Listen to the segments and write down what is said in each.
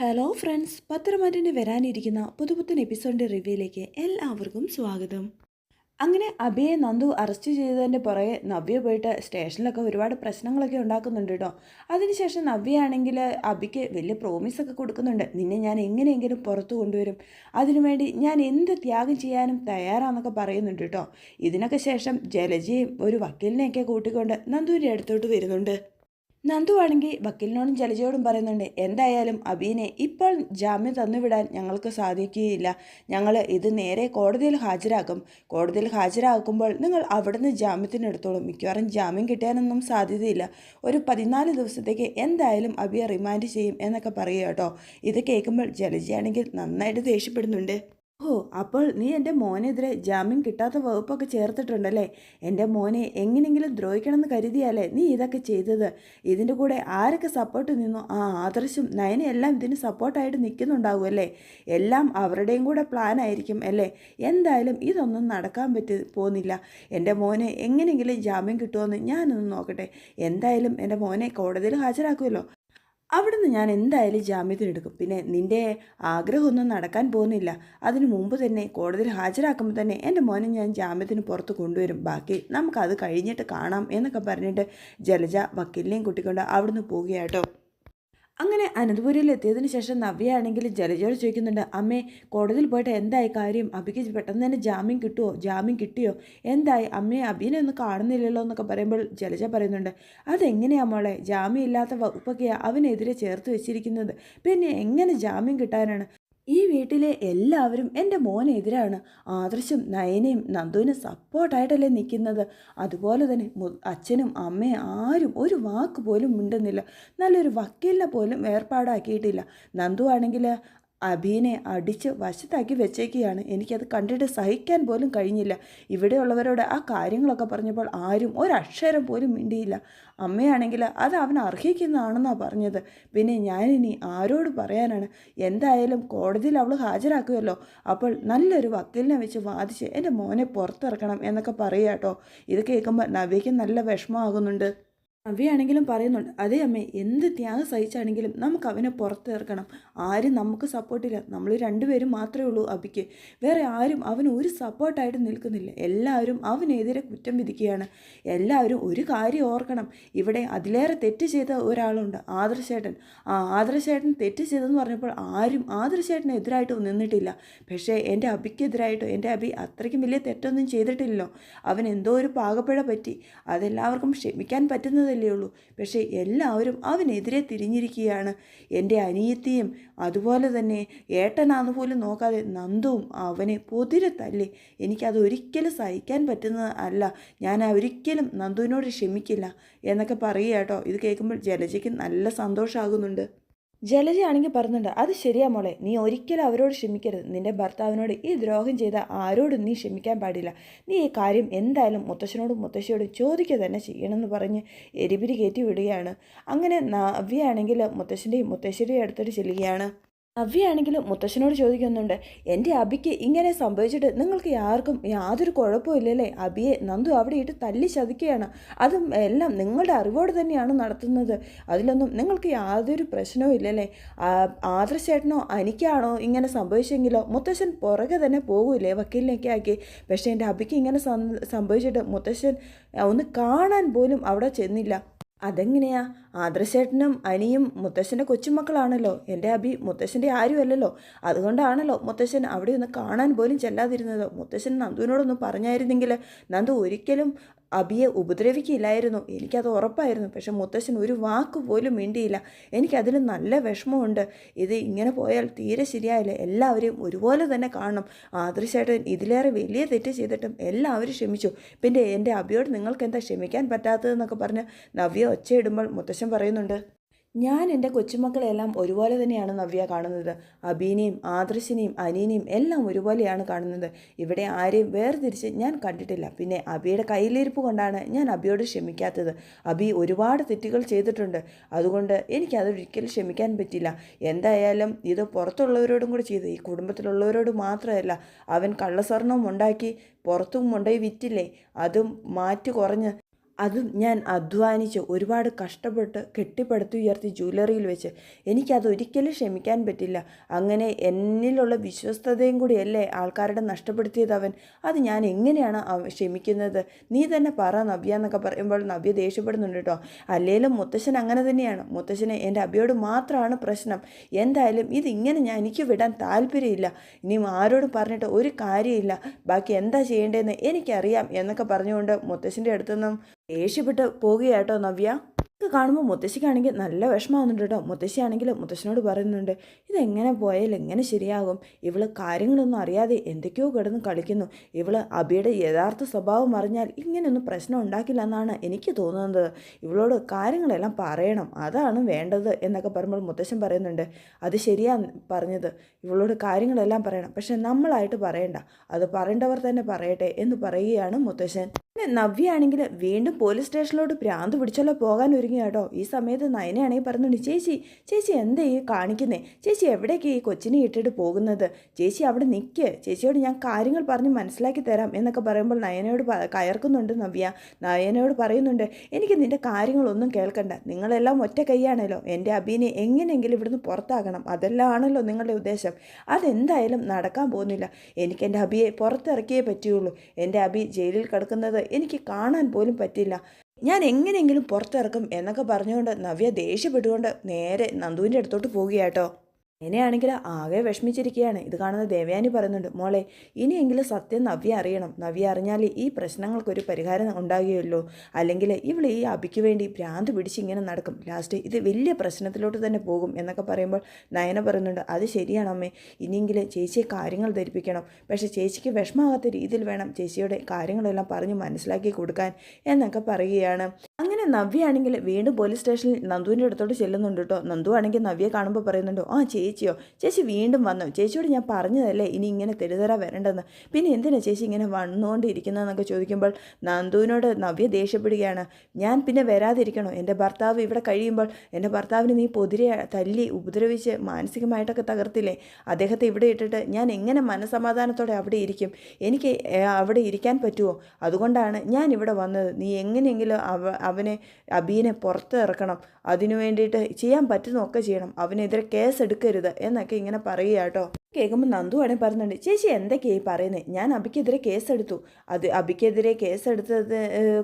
Hello friends പത്രമാറ്റിന്റെ വരാനിരിക്കുന്ന പുതുപുത്തൻ എപ്പിസോഡിന്റെ റിവ്യൂയിലേക്ക് എല്ലാവർക്കും സ്വാഗതം. അങ്ങനെ അബിയെ നന്ദു അറസ്റ്റ് ചെയ്തതിന്റെ പുറകെ നവ്യ പോയിട്ട് സ്റ്റേഷനിലൊക്കെ ഒരുപാട് പ്രശ്നങ്ങളൊക്കെ ഉണ്ടാക്കുന്നുണ്ട് കേട്ടോ അതിനുശേഷം നവ്യയാണെങ്കിൽ അബിക്ക് വലിയ പ്രോമിസൊക്കെ കൊടുക്കുന്നുണ്ട്. നിന്നെ ഞാൻ എങ്ങനെയെങ്കിലും പുറത്തു കൊണ്ടുവരും. അതിനുവേണ്ടി ഞാൻ എന്ത് ത്യാഗം ചെയ്യാനും തയ്യാറാണെന്നൊക്കെ പറയുന്നുണ്ട് കേട്ടോ ഇതിനൊക്കെ ശേഷം ജലജയും ഒരു വക്കീലിനെയൊക്കെ കൂട്ടിക്കൊണ്ട് നന്ദുവിന്റെ അടുത്തോട്ട് വരുന്നുണ്ട്. നന്ദു ആണെങ്കിൽ വക്കീലിനോടും ജലജയോടും പറയുന്നുണ്ട് എന്തായാലും അബീനെ ഇപ്പോൾ ജാമ്യം തന്നുവിടാൻ ഞങ്ങൾക്ക് സാധിക്കുകയില്ല. ഞങ്ങൾ ഇത് നേരെ കോടതിയിൽ ഹാജരാക്കും. കോടതിയിൽ ഹാജരാക്കുമ്പോൾ നിങ്ങൾ അവിടുന്ന് ജാമ്യത്തിനെടുത്തോളും മിക്കവാറും ജാമ്യം കിട്ടാനൊന്നും സാധ്യതയില്ല. ഒരു പതിനാല് ദിവസത്തേക്ക് എന്തായാലും അബിയെ റിമാൻഡ് ചെയ്യും എന്നൊക്കെ പറയുക കേട്ടോ. ഇത് കേൾക്കുമ്പോൾ ജലജയാണെങ്കിൽ നന്നായിട്ട് ദേഷ്യപ്പെടുന്നുണ്ട്. ഓ അപ്പോൾ നീ എന്റെ മോനെതിരെ ജാമ്യം കിട്ടാത്ത വകുപ്പൊക്കെ ചേർത്തിട്ടുണ്ടല്ലേ? എന്റെ മോനെ എങ്ങനെയെങ്കിലും ദ്രോഹിക്കണമെന്ന് കരുതിയാലേ നീ ഇതൊക്കെ ചെയ്തത്. ഇതിന്റെ കൂടെ ആരൊക്കെ സപ്പോർട്ട് നിന്നു? ആ ആദർശും നയനെല്ലാം ഇതിന് സപ്പോർട്ടായിട്ട് നിൽക്കുന്നുണ്ടാവുമല്ലേ? എല്ലാം അവരുടെയും കൂടെ പ്ലാൻ ആയിരിക്കും അല്ലേ? എന്തായാലും ഇതൊന്നും നടക്കാൻ പറ്റി പോകുന്നില്ല. എന്റെ മോനെ എങ്ങനെയെങ്കിലും ജാമ്യം കിട്ടുമെന്ന് ഞാനൊന്ന് നോക്കട്ടെ. എന്തായാലും എന്റെ മോനെ കോടതിയിൽ ഹാജരാക്കുമല്ലോ. അവിടുന്ന് ഞാൻ എന്തായാലും ജാമ്യത്തിനെടുക്കും പിന്നെ നിന്റെ ആഗ്രഹമൊന്നും നടക്കാൻ പോകുന്നില്ല. അതിനു മുമ്പ് തന്നെ കോടതിയിൽ ഹാജരാക്കുമ്പോൾ തന്നെ എന്റെ മോനെ ഞാൻ ജാമ്യത്തിന് പുറത്ത് കൊണ്ടുവരും. ബാക്കി നമുക്കത് കഴിഞ്ഞിട്ട് കാണാം എന്നൊക്കെ പറഞ്ഞിട്ട് ജലജ വക്കീലിനെയും കൂട്ടിക്കൊണ്ട് അവിടുന്ന് പോവുകയാട്ടോ അങ്ങനെ അനന്തപുരിയിൽ എത്തിയതിന് ശേഷം നവ്യയാണെങ്കിൽ ജലജോട് ചോദിക്കുന്നുണ്ട് അമ്മേ കോടതിയിൽ പോയിട്ട് എന്തായി കാര്യം? അബിക്ക് പെട്ടെന്ന് തന്നെ ജാമ്യം കിട്ടുമോ ജാമ്യം കിട്ടിയോ? എന്തായി? അമ്മയെ അബീനെ ഒന്നും കാണുന്നില്ലല്ലോ എന്നൊക്കെ പറയുമ്പോൾ ജലജ പറയുന്നുണ്ട് അതെങ്ങനെയാ മോളെ? ജാമ്യം ഇല്ലാത്ത വകുപ്പൊക്കെയാണ് അവനെതിരെ ചേർത്ത് വെച്ചിരിക്കുന്നത്. പിന്നെ എങ്ങനെ ജാമ്യം കിട്ടാനാണ്? ഈ വീട്ടിലെ എല്ലാവരും എന്റെ മോനെതിരാണ്. ആദർശും നയനയും നന്ദുവിന് സപ്പോർട്ടായിട്ടല്ലേ നിൽക്കുന്നത്. അതുപോലെ തന്നെ അച്ഛനും അമ്മയും ആരും ഒരു വാക്ക് പോലും മിണ്ടുന്നില്ല. നല്ലൊരു വക്കീലിനെ പോലും ഏർപ്പാടാക്കിയിട്ടില്ല. നന്ദു ആണെങ്കിൽ അബീനെ അടിച്ച് വശത്താക്കി വെച്ചേക്കുകയാണ്. എനിക്കത് കണ്ടിട്ട് സഹിക്കാൻ പോലും കഴിഞ്ഞില്ല. ഇവിടെയുള്ളവരോട് ആ കാര്യങ്ങളൊക്കെ പറഞ്ഞപ്പോൾ ആരും ഒരക്ഷരം പോലും മിണ്ടിയില്ല. അമ്മയാണെങ്കിൽ അത് അവൻ അർഹിക്കുന്നതാണെന്നാണ് പറഞ്ഞത്. പിന്നെ ഞാനിനി ആരോട് പറയാനാണ്? എന്തായാലും കോടതിയിൽ അവൾ ഹാജരാക്കുമല്ലോ. അപ്പോൾ നല്ലൊരു വക്കീലിനെ വെച്ച് വാദിച്ച് എന്റെ മോനെ പുറത്തിറക്കണം എന്നൊക്കെ പറയുക കേട്ടോ. ഇത് കേൾക്കുമ്പോൾ നവ്യയ്ക്ക് നല്ല വിഷമമാകുന്നുണ്ട്. അവയാണെങ്കിലും പറയുന്നുണ്ട് അതേ അമ്മേ എന്ത് ത്യാഗം സഹിച്ചാണെങ്കിലും നമുക്ക് അവനെ പുറത്തിറക്കണം. ആരും നമുക്ക് സപ്പോർട്ടില്ല നമ്മൾ രണ്ടുപേരും മാത്രമേ ഉള്ളൂ അബിക്ക്. വേറെ ആരും അവന് ഒരു സപ്പോർട്ടായിട്ട് നിൽക്കുന്നില്ല. എല്ലാവരും അവനെതിരെ കുറ്റം വിധിക്കുകയാണ്. എല്ലാവരും ഒരു കാര്യം ഓർക്കണം. ഇവിടെ അതിലേറെ തെറ്റ് ചെയ്ത ഒരാളുണ്ട് ആദർശേട്ടൻ. ആ ആദർശേട്ടൻ തെറ്റ് ചെയ്തെന്ന് പറഞ്ഞപ്പോൾ ആരും ആദർശേട്ടന് എതിരായിട്ട് നിന്നിട്ടില്ല. പക്ഷേ എന്റെ അബിക്കെതിരായിട്ടോ എന്റെ അബി അത്രയ്ക്കും വലിയ തെറ്റൊന്നും ചെയ്തിട്ടില്ലല്ലോ. അവൻ എന്തോ ഒരു പാകപ്പിഴ പറ്റി. അതെല്ലാവർക്കും ക്ഷമിക്കാൻ പറ്റുന്നതല്ലേ? മാത്രമല്ലേ ഉള്ളൂ. പക്ഷേ എല്ലാവരും അവനെതിരെ തിരിഞ്ഞിരിക്കുകയാണ്. എന്റെ അനിയത്തിയും അതുപോലെ തന്നെ ഏട്ടനാന്ന് പോലും നോക്കാതെ നന്ദവും അവനെ പൊതിരെ തല്ലി. എനിക്കത് സഹിക്കാൻ പറ്റുന്നത് അല്ല. ഞാൻ ഒരിക്കലും നന്ദുവിനോട് ക്ഷമിക്കില്ല എന്നൊക്കെ പറയുക കേട്ടോ. ഇത് കേൾക്കുമ്പോൾ ജലജയ്ക്ക് നല്ല സന്തോഷമാകുന്നുണ്ട് ജലജയാണെങ്കിൽ പറഞ്ഞുണ്ട് അത് ശരിയാ മോളെ നീ ഒരിക്കലും അവരോട് ക്ഷമിക്കരുത്. നിന്റെ ഭർത്താവിനോട് ഈ ദ്രോഹം ചെയ്ത ആരോടും നീ ക്ഷമിക്കാൻ പാടില്ല. നീ ഈ കാര്യം എന്തായാലും മുത്തശ്ശനോടും മുത്തശ്ശിയോടും ചോദിക്കുക തന്നെ ചെയ്യണമെന്ന് പറഞ്ഞ് എരിപിരി കയറ്റി വിടുകയാണ്. അങ്ങനെ നവ്യയാണെങ്കിൽ മുത്തശ്ശന്റെയും മുത്തശ്ശിയുടെയും അടുത്തോട്ട് ചെല്ലുകയാണ്. അവ്യാണെങ്കിൽ മുത്തശ്ശനോട് ചോദിക്കുന്നുണ്ട് എന്റെ അബിക്ക് ഇങ്ങനെ സംഭവിച്ചിട്ട് നിങ്ങൾക്ക് ആർക്കും യാതൊരു കുഴപ്പമില്ലല്ലേ അബിയെ നന്ദു അവിടെ ഇട്ട് തല്ലി ചതിക്കുകയാണ്. അതും എല്ലാം നിങ്ങളുടെ അറിവോട് തന്നെയാണ് നടത്തുന്നത്. അതിലൊന്നും നിങ്ങൾക്ക് യാതൊരു പ്രശ്നവും ഇല്ലല്ലേ? ആദർശേട്ടനോ അനിക്കാണോ ഇങ്ങനെ സംഭവിച്ചെങ്കിലോ മുത്തശ്ശൻ പുറകെ തന്നെ പോകൂലേ വക്കീലിനൊക്കെ ആക്കി? പക്ഷേ എന്റെ അബിക്ക് ഇങ്ങനെ സംഭവിച്ചിട്ട് മുത്തശ്ശൻ ഒന്ന് കാണാൻ പോലും അവിടെ ചെന്നില്ല. അതെങ്ങനെയാ? ആദർശേട്ടനും അനിയും മുത്തശ്ശന്റെ കൊച്ചുമക്കളാണല്ലോ. എന്റെ അഭി മുത്തശ്ശന്റെ ആരുമല്ലല്ലോ. അതുകൊണ്ടാണല്ലോ മുത്തശ്ശൻ അവിടെ ഒന്ന് കാണാൻ പോലും ചെല്ലാതിരുന്നത്. മുത്തശ്ശൻ നന്ദുവിനോടൊന്ന് പറഞ്ഞായിരുന്നെങ്കിൽ നന്ദു ഒരിക്കലും അബിയെ ഉപദ്രവിക്കില്ലായിരുന്നു എനിക്കത് ഉറപ്പായിരുന്നു. പക്ഷെ മുത്തശ്ശൻ ഒരു വാക്ക് പോലും മിണ്ടിയില്ല. എനിക്കതിൽ നല്ല വിഷമമുണ്ട്. ഇത് ഇങ്ങനെ പോയാൽ തീരെ ശരിയായില്ല. എല്ലാവരെയും ഒരുപോലെ തന്നെ കാണണം. ആദർശേട്ടൻ ഇതിലേറെ വലിയ തെറ്റ് ചെയ്തിട്ടും എല്ലാവരും ക്ഷമിച്ചു. പിന്നെ എന്റെ അബിയോട് നിങ്ങൾക്ക് എന്താ ക്ഷമിക്കാൻ പറ്റാത്തതെന്നൊക്കെ പറഞ്ഞ് നവ്യ ഒച്ചയിടുമ്പോൾ മുത്തശ്ശൻ പറയുന്നുണ്ട് ഞാൻ എന്റെ കൊച്ചുമക്കളെല്ലാം ഒരുപോലെ തന്നെയാണ് നവ്യ കാണുന്നത്. അബീനെയും ആദർശിനെയും അനീനെയും എല്ലാം ഒരുപോലെയാണ് കാണുന്നത്. ഇവിടെ ആരെയും വേർതിരിച്ച് ഞാൻ കണ്ടിട്ടില്ല. പിന്നെ അബിയുടെ കയ്യിലിരിപ്പ് കൊണ്ടാണ് ഞാൻ അബിയോട് ക്ഷമിക്കാത്തത്. അബി ഒരുപാട് തെറ്റുകൾ ചെയ്തിട്ടുണ്ട്. അതുകൊണ്ട് എനിക്കതൊരിക്കലും ക്ഷമിക്കാൻ പറ്റില്ല. എന്തായാലും ഇത് പുറത്തുള്ളവരോടും കൂടി ചെയ്ത് ഈ കുടുംബത്തിലുള്ളവരോട് മാത്രമല്ല അവൻ കള്ളസ്വർണവും ഉണ്ടാക്കി പുറത്തും കൊണ്ടുപോയി വിറ്റില്ലേ? അതും മാറ്റി കുറഞ്ഞ് അതും ഞാൻ അധ്വാനിച്ച് ഒരുപാട് കഷ്ടപ്പെട്ട് കെട്ടിപ്പടുത്തി ഉയർത്തി ജ്വല്ലറിയിൽ വെച്ച് എനിക്കത് ഒരിക്കലും ക്ഷമിക്കാൻ പറ്റില്ല. അങ്ങനെ എന്നിലുള്ള വിശ്വസ്തതയും കൂടിയല്ലേ ആൾക്കാരുടെ നഷ്ടപ്പെടുത്തിയത് അവൻ. അത് ഞാൻ എങ്ങനെയാണ് ക്ഷമിക്കുന്നത്? നീ തന്നെ പറ നവ്യ എന്നൊക്കെ പറയുമ്പോൾ നവ്യ ദേഷ്യപ്പെടുന്നുണ്ട് കേട്ടോ. അല്ലേലും മുത്തശ്ശൻ അങ്ങനെ തന്നെയാണ്. മുത്തശ്ശന് എന്റെ അബിയോട് മാത്രമാണ് പ്രശ്നം. എന്തായാലും ഇതിങ്ങനെ ഞാൻ എനിക്ക് വിടാൻ താല്പര്യമില്ല. ഇനി ആരോടും പറഞ്ഞിട്ട് ഒരു കാര്യമില്ല. ബാക്കി എന്താ ചെയ്യേണ്ടതെന്ന് എനിക്കറിയാം എന്നൊക്കെ പറഞ്ഞുകൊണ്ട് മുത്തശ്ശന്റെ അടുത്തുനിന്നും ദേഷ്യപ്പെട്ട് പോകുകയാട്ടോ നവ്യ. ഇത് കാണുമ്പോൾ മുത്തശ്ശിക്കാണെങ്കിൽ നല്ല വിഷമമാകുന്നുണ്ട് കേട്ടോ. മുത്തശ്ശിയാണെങ്കിൽ മുത്തശ്ശനോട് പറയുന്നുണ്ട് ഇതെങ്ങനെ പോയാൽ എങ്ങനെ ശരിയാകും? ഇവൾ കാര്യങ്ങളൊന്നും അറിയാതെ എന്തൊക്കെയോ കിടന്ന് കളിക്കുന്നു. ഇവൾ അബിയുടെ യഥാർത്ഥ സ്വഭാവം അറിഞ്ഞാൽ ഇങ്ങനെയൊന്നും പ്രശ്നം ഉണ്ടാക്കില്ല എന്നാണ് എനിക്ക് തോന്നുന്നത്. ഇവളോട് കാര്യങ്ങളെല്ലാം പറയണം. അതാണ് വേണ്ടത് എന്നൊക്കെ പറയുമ്പോൾ മുത്തശ്ശൻ പറയുന്നുണ്ട്. അത് ശരിയാ പറഞ്ഞത്. ഇവളോട് കാര്യങ്ങളെല്ലാം പറയണം. പക്ഷെ നമ്മളായിട്ട് പറയണ്ട. അത് പറയേണ്ടവർ തന്നെ പറയട്ടെ എന്ന് പറയുകയാണ് മുത്തശ്ശൻ. നവ്യയാണെങ്കിൽ വീണ്ടും പോലീസ് സ്റ്റേഷനിലോട്ട് ഭ്രാന്ത് പിടിച്ചല്ലോ പോകാൻ ഒരുങ്ങി കേട്ടോ ഈ സമയത്ത് നയനയാണെങ്കിൽ പറഞ്ഞുണ്ട് ചേച്ചി ചേച്ചി എന്താ ഈ കാണിക്കുന്നേ? ചേച്ചി എവിടേക്ക് ഈ കൊച്ചിനെ ഇട്ടിട്ട് പോകുന്നത്? ചേച്ചി അവിടെ നിൽക്ക് ചേച്ചിയോട് ഞാൻ കാര്യങ്ങൾ പറഞ്ഞ് മനസ്സിലാക്കി തരാം എന്നൊക്കെ പറയുമ്പോൾ നയനയോട് കയർക്കുന്നുണ്ട് നവ്യ. നയനയോട് പറയുന്നുണ്ട് എനിക്ക് നിന്റെ കാര്യങ്ങളൊന്നും കേൾക്കണ്ട. നിങ്ങളെല്ലാം ഒറ്റ കൈയാണല്ലോ. എന്റെ അബീനെ എങ്ങനെയെങ്കിലും ഇവിടുന്ന് പുറത്താക്കണം അതെല്ലാം ആണല്ലോ നിങ്ങളുടെ ഉദ്ദേശം. അതെന്തായാലും നടക്കാൻ പോകുന്നില്ല. എനിക്ക് എന്റെ അബിയെ പുറത്തിറക്കിയേ പറ്റുകയുള്ളൂ എന്റെ അബി ജയിലിൽ കിടക്കുന്നത് എനിക്ക് കാണാൻ പോലും പറ്റില്ല. ഞാൻ എങ്ങനെയെങ്കിലും പുറത്തിറക്കും എന്നൊക്കെ പറഞ്ഞുകൊണ്ട് നവ്യ ദേഷ്യപ്പെട്ടുകൊണ്ട് നേരെ നന്ദുവിന്റെ അടുത്തോട്ട് പോവുകയാട്ടോ എന്നെയാണെങ്കിൽ ആകെ വിഷമിച്ചിരിക്കുകയാണ്. ഇത് കാണുന്ന ദേവയാനി പറയുന്നുണ്ട് മോളെ ഇനിയെങ്കിലും സത്യം നവ്യ അറിയണം. നവ്യ അറിഞ്ഞാൽ ഈ പ്രശ്നങ്ങൾക്കൊരു പരിഹാരം ഉണ്ടാകുകയുള്ളൂ. അല്ലെങ്കിൽ ഇവൾ ഈ അബിക്ക് വേണ്ടി ഭ്രാന്ത് പിടിച്ച് ഇങ്ങനെ നടക്കും. ലാസ്റ്റ് ഇത് വലിയ പ്രശ്നത്തിലോട്ട് തന്നെ പോകും എന്നൊക്കെ പറയുമ്പോൾ നയന പറയുന്നുണ്ട് അത് ശരിയാണ് അമ്മേ. ഇനിയെങ്കിലും ചേച്ചിയെ കാര്യങ്ങൾ ധരിപ്പിക്കണം. പക്ഷേ ചേച്ചിക്ക് വിഷമാകാത്ത രീതിയിൽ വേണം ചേച്ചിയുടെ കാര്യങ്ങളെല്ലാം പറഞ്ഞ് മനസ്സിലാക്കി കൊടുക്കാൻ എന്നൊക്കെ പറയുകയാണ്. അങ്ങനെ നവ്യയാണെങ്കിൽ വീണ്ടും പോലീസ് സ്റ്റേഷനിൽ നന്ദുവിന്റെ അടുത്തോട്ട് ചെല്ലുന്നുണ്ട് കേട്ടോ നന്ദു ആണെങ്കിൽ നവ്യെ കാണുമ്പോൾ പറയുന്നുണ്ടോ ആ ചേച്ചിയോ? ചേച്ചി വീണ്ടും വന്നു. ചേച്ചിയോട് ഞാൻ പറഞ്ഞതല്ലേ ഇനി ഇങ്ങനെ തെരുതര വരണ്ടെന്ന് പിന്നെ എന്തിനാ ചേച്ചി ഇങ്ങനെ വന്നുകൊണ്ടിരിക്കുന്നതെന്നൊക്കെ ചോദിക്കുമ്പോൾ? നന്ദുവിനോട് നവ്യ ദേഷ്യപ്പെടുകയാണ്. ഞാൻ പിന്നെ വരാതിരിക്കണോ? എന്റെ ഭർത്താവ് ഇവിടെ കഴിയുമ്പോൾ എന്റെ ഭർത്താവിന് നീ പൊതിരെ തല്ലി ഉപദ്രവിച്ച് മാനസികമായിട്ടൊക്കെ തകർത്തില്ലേ? അദ്ദേഹത്തെ ഇവിടെ ഇട്ടിട്ട് ഞാൻ എങ്ങനെ മനസമാധാനത്തോടെ അവിടെ ഇരിക്കും? എനിക്ക് അവിടെ ഇരിക്കാൻ പറ്റുമോ അതുകൊണ്ടാണ് ഞാൻ ഇവിടെ വന്നത്. നീ എങ്ങനെയെങ്കിലും അവനെ അബീനെ പുറത്ത് ഇറക്കണം. അതിനു വേണ്ടിയിട്ട് ചെയ്യാൻ പറ്റുന്നൊക്കെ ചെയ്യണം. അവനെതിരെ കേസ് എടുക്കരുത് എന്നൊക്കെ ഇങ്ങനെ പറയുക കേട്ടോ. കേൾക്കുമ്പോൾ നന്ദു ആണെങ്കിൽ പറയുന്നുണ്ട് ചേച്ചി എന്തൊക്കെയായി പറയുന്നത് ഞാൻ അബിക്കെതിരെ കേസെടുത്തു. അത് അബിക്കെതിരെ കേസെടുത്തത്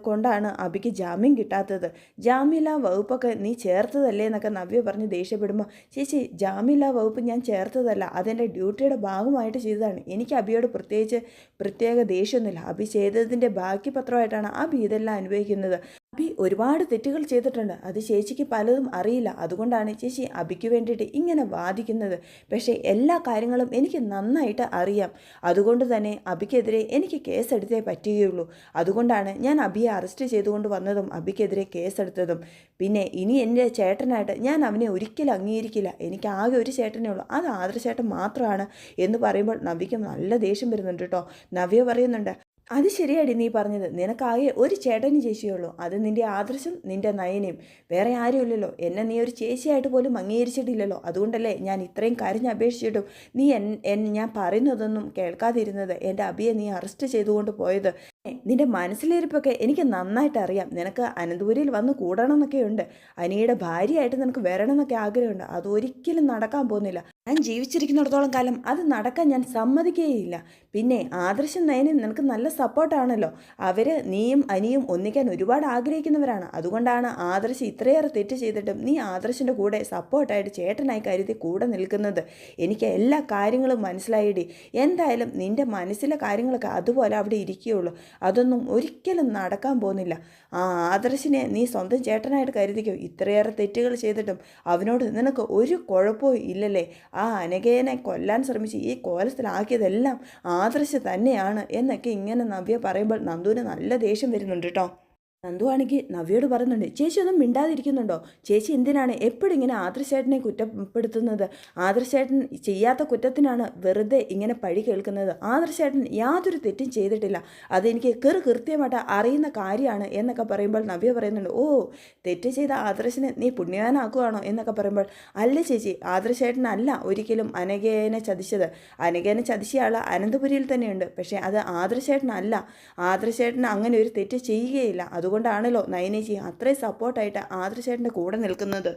കൊണ്ടാണ് അബിക്ക് ജാമ്യം കിട്ടാത്തത്. ജാമ്യമില്ലാ വകുപ്പൊക്കെ നീ ചേർത്തതല്ലേ എന്നൊക്കെ നവ്യ പറഞ്ഞ് ദേഷ്യപ്പെടുമ്പോൾ ചേച്ചി ജാമ്യമില്ലാ വകുപ്പ് ഞാൻ ചേർത്തതല്ല. അതെന്റെ ഡ്യൂട്ടിയുടെ ഭാഗമായിട്ട് ചെയ്തതാണ്. എനിക്ക് അബിയോട് പ്രത്യേകിച്ച് പ്രത്യേക ദേഷ്യമൊന്നുമില്ല. അബി ചെയ്തതിന്റെ ബാക്കി പത്രമായിട്ടാണ് അബി ഇതെല്ലാം അനുഭവിക്കുന്നത്. അബി ഒരുപാട് തെറ്റുകൾ ചെയ്തിട്ടുണ്ട്. അത് ചേച്ചിക്ക് പലതും അറിയില്ല. അതുകൊണ്ടാണ് ചേച്ചി അബിക്ക് വേണ്ടിയിട്ട് ഇങ്ങനെ വാദിക്കുന്നത്. പക്ഷേ എല്ലാ കാര്യങ്ങളും എനിക്ക് നന്നായിട്ട് അറിയാം. അതുകൊണ്ട് തന്നെ അബിക്കെതിരെ എനിക്ക് കേസെടുത്തേ പറ്റുകയുള്ളൂ. അതുകൊണ്ടാണ് ഞാൻ അബിയെ അറസ്റ്റ് ചെയ്തുകൊണ്ട് വന്നതും അബിക്കെതിരെ കേസെടുത്തതും. പിന്നെ ഇനി എന്റെ ചേട്ടനായിട്ട് ഞാൻ അവനെ ഒരിക്കലും അംഗീകരിക്കില്ല. എനിക്ക് ആകെ ഒരു ചേട്ടനേ ഉള്ളൂ. അത് ആദർശേട്ടൻ മാത്രമാണ് എന്ന് പറയുമ്പോൾ നവിക്ക് നല്ല ദേഷ്യം വരുന്നുണ്ട് കേട്ടോ. നവ്യ പറയുന്നുണ്ട് അത് ശരിയാടി നീ പറഞ്ഞത്. നിനക്കാകെ ഒരു ചേട്ടന് ചേച്ചിയുള്ളൂ അത് നിന്റെ ആദർശം നിന്റെ നയനയും വേറെ ആരുമില്ലല്ലോ. എന്നെ നീ ഒരു ചേച്ചിയായിട്ട് പോലും അംഗീകരിച്ചിട്ടില്ലല്ലോ. അതുകൊണ്ടല്ലേ ഞാൻ ഇത്രയും കരഞ്ഞ് അപേക്ഷിച്ചിട്ടും നീ എൻ ഞാൻ പറയുന്നതൊന്നും കേൾക്കാതിരുന്നത് എന്റെ അബിയെ നീ അറസ്റ്റ് ചെയ്തുകൊണ്ട് പോയത്. നിന്റെ മനസ്സിലിരിപ്പൊക്കെ എനിക്ക് നന്നായിട്ട് അറിയാം. നിനക്ക് അനന്തപുരിയിൽ വന്ന് കൂടണം എന്നൊക്കെ ഉണ്ട് അനിയുടെ ഭാര്യയായിട്ട് നിനക്ക് വരണം എന്നൊക്കെ ആഗ്രഹമുണ്ട്. അതൊരിക്കലും നടക്കാൻ പോകുന്നില്ല. ഞാൻ ജീവിച്ചിരിക്കുന്നിടത്തോളം കാലം അത് നടക്കാൻ ഞാൻ സമ്മതിക്കുകയില്ല. പിന്നെ ആദർശം നയനും നിനക്ക് നല്ല സപ്പോർട്ടാണല്ലോ. അവർ നീയും അനിയും ഒന്നിക്കാൻ ഒരുപാട് ആഗ്രഹിക്കുന്നവരാണ്. അതുകൊണ്ടാണ് ആദർശ് ഇത്രയേറെ തെറ്റ് ചെയ്തിട്ടും നീ ആദർശിന്റെ കൂടെ സപ്പോർട്ടായിട്ട് ചേട്ടനായി കരുതി കൂടെ നിൽക്കുന്നത്. എനിക്ക് എല്ലാ കാര്യങ്ങളും മനസ്സിലായിടി. എന്തായാലും നിന്റെ മനസ്സിലെ കാര്യങ്ങളൊക്കെ അതുപോലെ അവിടെ ഇരിക്കുകയുള്ളൂ. അതൊന്നും ഒരിക്കലും നടക്കാൻ പോകുന്നില്ല. ആ ആദർശിനെ നീ സ്വന്തം ചേട്ടനായിട്ട് കരുതിക്കോ. ഇത്രയേറെ തെറ്റുകൾ ചെയ്തിട്ടും അവനോട് നിനക്ക് ഒരു കുഴപ്പവും ഇല്ലല്ലേ. ആ അനഘേനെ കൊല്ലാൻ ശ്രമിച്ച് ഈ കോലത്തിലാക്കിയതെല്ലാം ആദർശ് തന്നെയാണ് എന്നൊക്കെ ഇങ്ങനെ നവ്യ പറയുമ്പോൾ നന്ദുവിന് നല്ല ദേഷ്യം വരുന്നുണ്ട് കേട്ടോ. നന്ദു ആണെങ്കിൽ നവ്യോട് പറയുന്നുണ്ട് ചേച്ചി ഒന്നും മിണ്ടാതിരിക്കുന്നുണ്ടോ? ചേച്ചി എന്തിനാണ് എപ്പോഴും ഇങ്ങനെ ആദർശേട്ടനെ കുറ്റപ്പെടുത്തുന്നത്? ആദർശേട്ടൻ ചെയ്യാത്ത കുറ്റത്തിനാണ് വെറുതെ ഇങ്ങനെ പഴി കേൾക്കുന്നത്. ആദർശേട്ടൻ യാതൊരു തെറ്റും ചെയ്തിട്ടില്ല. അതെനിക്ക് കൃ കൃത്യമായിട്ട് അറിയുന്ന കാര്യമാണ് എന്നൊക്കെ പറയുമ്പോൾ നവ്യ പറയുന്നുണ്ട് ഓ തെറ്റ് ചെയ്ത ആദർശനെ നീ പുണ്യവാനാക്കുകയാണോ എന്നൊക്കെ പറയുമ്പോൾ അല്ല ചേച്ചി ആദർശേട്ടനല്ല ഒരിക്കലും അനഘേനെ ചതിച്ചത്. അനഘേനെ ചതിച്ച ആൾ അനന്തപുരിയിൽ തന്നെയുണ്ട്. പക്ഷേ അത് ആദർശേട്ടനല്ല. ആദർശേട്ടൻ അങ്ങനെ ഒരു തെറ്റ് ചെയ്യുകയില്ല. അതുകൊണ്ട് അതുകൊണ്ടാണല്ലോ നയനേച്ചി അത്രയും സപ്പോർട്ടായിട്ട് ആദർശേട്ടന്റെ കൂടെ നിൽക്കുന്നത്.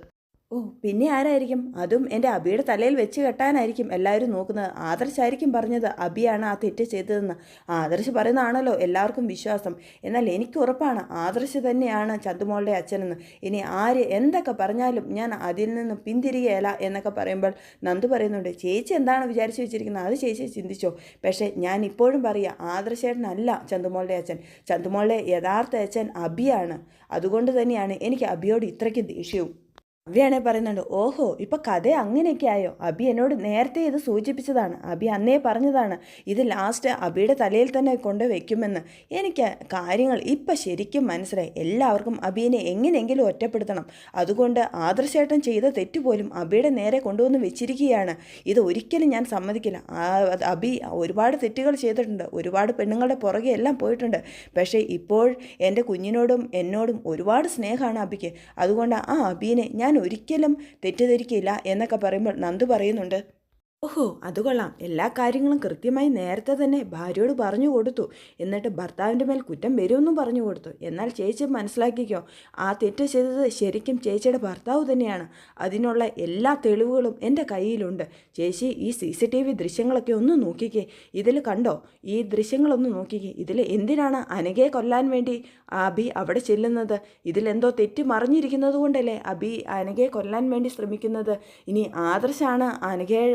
ഓ പിന്നെ ആരായിരിക്കും? അതും എന്റെ അബിയുടെ തലയിൽ വെച്ച് കെട്ടാനായിരിക്കും എല്ലാവരും നോക്കുന്നത്. ആദർശായിരിക്കും പറഞ്ഞത്. അബിയാണ് ആ തെറ്റ് ചെയ്തതെന്ന്. ആദർശ് പറയുന്നതാണല്ലോ എല്ലാവർക്കും വിശ്വാസം. എന്നാൽ എനിക്ക് ഉറപ്പാണ് ആദർശ് തന്നെയാണ് ചന്തുമോളുടെ അച്ഛനെന്ന്. ഇനി ആര് എന്തൊക്കെ പറഞ്ഞാലും ഞാൻ അതിൽ നിന്ന് പിന്തിരികയല്ല എന്നൊക്കെ പറയുമ്പോൾ നന്ദു പറയുന്നുണ്ട് ചേച്ചി എന്താണ് വിചാരിച്ചു വെച്ചിരിക്കുന്നത്? അത് ചേച്ചി ചിന്തിച്ചോ. പക്ഷേ ഞാൻ ഇപ്പോഴും പറയുക ആദർശേട്ടനല്ല ചന്തുമോളുടെ അച്ഛൻ. ചന്തുമോളുടെ യഥാർത്ഥ അച്ഛൻ അബിയാണ്. അതുകൊണ്ട് തന്നെയാണ് എനിക്ക് അബിയോട് ഇത്രയ്ക്ക് ദേഷ്യവും. അബിയാണെ പറയുന്നുണ്ട് ഓഹോ ഇപ്പം കഥ അങ്ങനെയൊക്കെ ആയോ അബി എന്നോട് നേരത്തെ ഇത് സൂചിപ്പിച്ചതാണ്. അബി അന്നേ പറഞ്ഞതാണ് ഇത് ലാസ്റ്റ് അബിയുടെ തലയിൽ തന്നെ കൊണ്ട് വയ്ക്കുമെന്ന് എനിക്ക് കാര്യങ്ങൾ ഇപ്പം ശരിക്കും മനസ്സിലായി. എല്ലാവർക്കും അബിയെ എങ്ങനെയെങ്കിലും ഒറ്റപ്പെടുത്തണം. അതുകൊണ്ട് ആദർശേട്ടൻ ചെയ്ത തെറ്റുപോലും അബിയുടെ നേരെ കൊണ്ടുവന്ന് വെച്ചിരിക്കുകയാണ്. ഇത് ഒരിക്കലും ഞാൻ സമ്മതിക്കില്ല. അബി ഒരുപാട് തെറ്റുകൾ ചെയ്തിട്ടുണ്ട്. ഒരുപാട് പെണ്ണുങ്ങളുടെ പുറകെ എല്ലാം പോയിട്ടുണ്ട്. പക്ഷേ ഇപ്പോൾ എന്റെ കുഞ്ഞിനോടും എന്നോടും ഒരുപാട് സ്നേഹമാണ് അബിക്ക്. അതുകൊണ്ട് ആ അബീനെ ഞാൻ ഒരിക്കലും തെറ്റിദ്ധരിക്കില്ല എന്നൊക്കെ പറയുമ്പോൾ നന്ദു പറയുന്നുണ്ട്. ഓഹോ അത് കൊള്ളാം. എല്ലാ കാര്യങ്ങളും കൃത്യമായി നേരത്തെ തന്നെ ഭാര്യയോട് പറഞ്ഞു കൊടുത്തു. എന്നിട്ട് ഭർത്താവിന്റെ മേൽ കുറ്റം വരുമെന്നും പറഞ്ഞു കൊടുത്തു. എന്നാൽ ചേച്ചി മനസ്സിലാക്കിക്കോ ആ തെറ്റ് ചെയ്തത് ശരിക്കും ചേച്ചിയുടെ ഭർത്താവ് തന്നെയാണ്. അതിനുള്ള എല്ലാ തെളിവുകളും എന്റെ കയ്യിലുണ്ട്. ചേച്ചി ഈ സി സി ടി വി ദൃശ്യങ്ങളൊക്കെ ഒന്ന് നോക്കിക്കേ. ഇതിൽ കണ്ടോ? ഈ ദൃശ്യങ്ങളൊന്ന് നോക്കിക്കേ. ഇതിൽ എന്തിനാണ് അനഘയെ കൊല്ലാൻ വേണ്ടി അബി അവിടെ ചെല്ലുന്നത്? ഇതിലെന്തോ തെറ്റ് മറിഞ്ഞിരിക്കുന്നത് കൊണ്ടല്ലേ അബി അനഘയെ കൊല്ലാൻ വേണ്ടി ശ്രമിക്കുന്നത്? ഇനി ആദർശാണ് അനഘയെ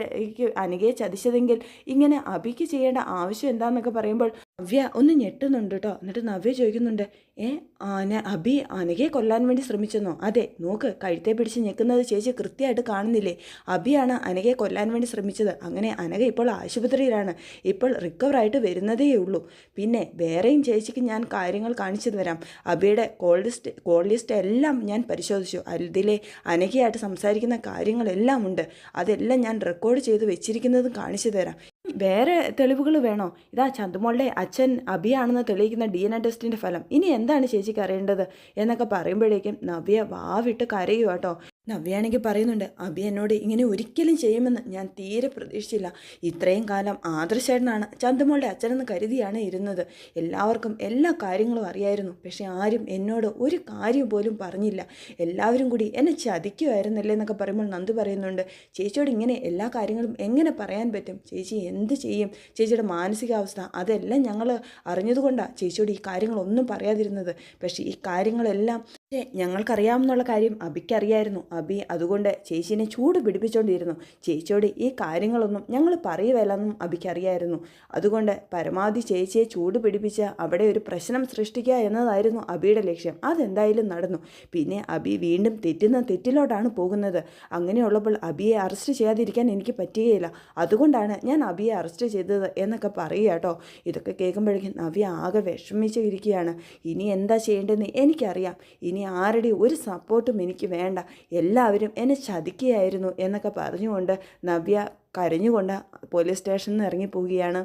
അനഘയെ ചതിച്ചതെങ്കിൽ ഇങ്ങനെ അബിക്ക് ചെയ്യേണ്ട ആവശ്യം എന്താണെന്നൊക്കെ പറയുമ്പോൾ നവ്യ ഒന്ന് ഞെട്ടുന്നുണ്ട് കേട്ടോ എന്നിട്ട് നവ്യ ചോദിക്കുന്നുണ്ട് ഏ ആന അഭി ആനകെ കൊല്ലാൻ വേണ്ടി ശ്രമിച്ചെന്നോ? അതെ നോക്ക് കഴുത്തെ പിടിച്ച് ഞെക്കുന്നത് ചേച്ചി കൃത്യമായിട്ട് കാണുന്നില്ലേ? അഭിയാണ് അനകയെ കൊല്ലാൻ വേണ്ടി ശ്രമിച്ചത്. അങ്ങനെ അനക ഇപ്പോൾ ആശുപത്രിയിലാണ്. ഇപ്പോൾ റിക്കവറായിട്ട് വരുന്നതേ ഉള്ളൂ. പിന്നെ വേറെയും ചേച്ചിക്ക് ഞാൻ കാര്യങ്ങൾ കാണിച്ചു തരാം. അഭിയുടെ കോൾ ലിസ്റ്റ് കോൾ ലിസ്റ്റ് എല്ലാം ഞാൻ പരിശോധിച്ചു. അതിലെ അനകയായിട്ട് സംസാരിക്കുന്ന കാര്യങ്ങളെല്ലാം ഉണ്ട്. അതെല്ലാം ഞാൻ റെക്കോർഡ് ചെയ്ത് വെച്ചിരിക്കുന്നതും കാണിച്ചു തരാം. വേറെ തെളിവുകൾ വേണോ? ഇതാ ചന്തുമോളുടെ അച്ഛൻ അഭിയാണെന്ന് തെളിയിക്കുന്ന ഡി എൻ എ ടെസ്റ്റിന്റെ ഫലം. ഇനി എന്താണ് ചേച്ചിക്ക് അറിയേണ്ടത്? എന്നൊക്കെ പറയുമ്പോഴേക്കും നവ്യ വാവിട്ട് കരയുക കേട്ടോ നവ്യാണെങ്കിൽ പറയുന്നുണ്ട് അബി എന്നോട് ഇങ്ങനെ ഒരിക്കലും ചെയ്യുമെന്ന് ഞാൻ തീരെ പ്രതീക്ഷിച്ചില്ല. ഇത്രയും കാലം ആദർശേട്ടനാണ് ചന്ദമോളുടെ അച്ഛനെന്ന് കരുതിയാണ് ഇരുന്നത്. എല്ലാവർക്കും എല്ലാ കാര്യങ്ങളും അറിയായിരുന്നു. പക്ഷേ ആരും എന്നോട് ഒരു കാര്യം പോലും പറഞ്ഞില്ല. എല്ലാവരും കൂടി എന്നെ ചതിക്കുമായിരുന്നല്ലേ എന്നൊക്കെ പറയുമ്പോൾ നന്ദു പറയുന്നുണ്ട് ചേച്ചിയോട് ഇങ്ങനെ എല്ലാ കാര്യങ്ങളും എങ്ങനെ പറയാൻ പറ്റും? ചേച്ചി എന്ത് ചെയ്യും? ചേച്ചിയുടെ മാനസികാവസ്ഥ അതെല്ലാം ഞങ്ങൾ അറിഞ്ഞതുകൊണ്ടാണ് ചേച്ചിയോട് ഈ കാര്യങ്ങളൊന്നും പറയാതിരുന്നത്. പക്ഷേ ഈ കാര്യങ്ങളെല്ലാം ഞങ്ങൾക്കറിയാമെന്നുള്ള കാര്യം അബിക്കറിയായിരുന്നു. അബി അതുകൊണ്ട് ചേച്ചീനെ ചൂട് പിടിപ്പിച്ചുകൊണ്ടിരുന്നു ചേച്ചിയോട് ഈ കാര്യങ്ങളൊന്നും ഞങ്ങൾ പറയുകയല്ലെന്നും അബിക്കറിയായിരുന്നു. അതുകൊണ്ട് പരമാവധി ചേച്ചിയെ ചൂട് പിടിപ്പിച്ച് അവിടെ ഒരു പ്രശ്നം സൃഷ്ടിക്കുക എന്നതായിരുന്നു അബിയുടെ ലക്ഷ്യം. അതെന്തായാലും നടന്നു. പിന്നെ അബി വീണ്ടും തെറ്റുന്ന തെറ്റിലോട്ടാണ് പോകുന്നത്. അങ്ങനെയുള്ളപ്പോൾ അബിയെ അറസ്റ്റ് ചെയ്യാതിരിക്കാൻ എനിക്ക് പറ്റുകയില്ല. അതുകൊണ്ടാണ് ഞാൻ അബിയെ അറസ്റ്റ് ചെയ്തത് എന്നൊക്കെ പറയുക കേട്ടോ. ഇതൊക്കെ കേൾക്കുമ്പോഴേക്കും നവ്യ ആകെ വിഷമിച്ചിരിക്കുകയാണ്. ഇനി എന്താ ചെയ്യേണ്ടതെന്ന് എനിക്കറിയാം. ഇനി ആരുടെ ഒരു സപ്പോർട്ടും എനിക്ക് വേണ്ട. എല്ലാവരും എന്നെ ചതിക്കുകയായിരുന്നു എന്നൊക്കെ പറഞ്ഞുകൊണ്ട് നവ്യ കരഞ്ഞുകൊണ്ട് പോലീസ് സ്റ്റേഷനിൽ നിന്ന് ഇറങ്ങിപ്പോവുകയാണ്.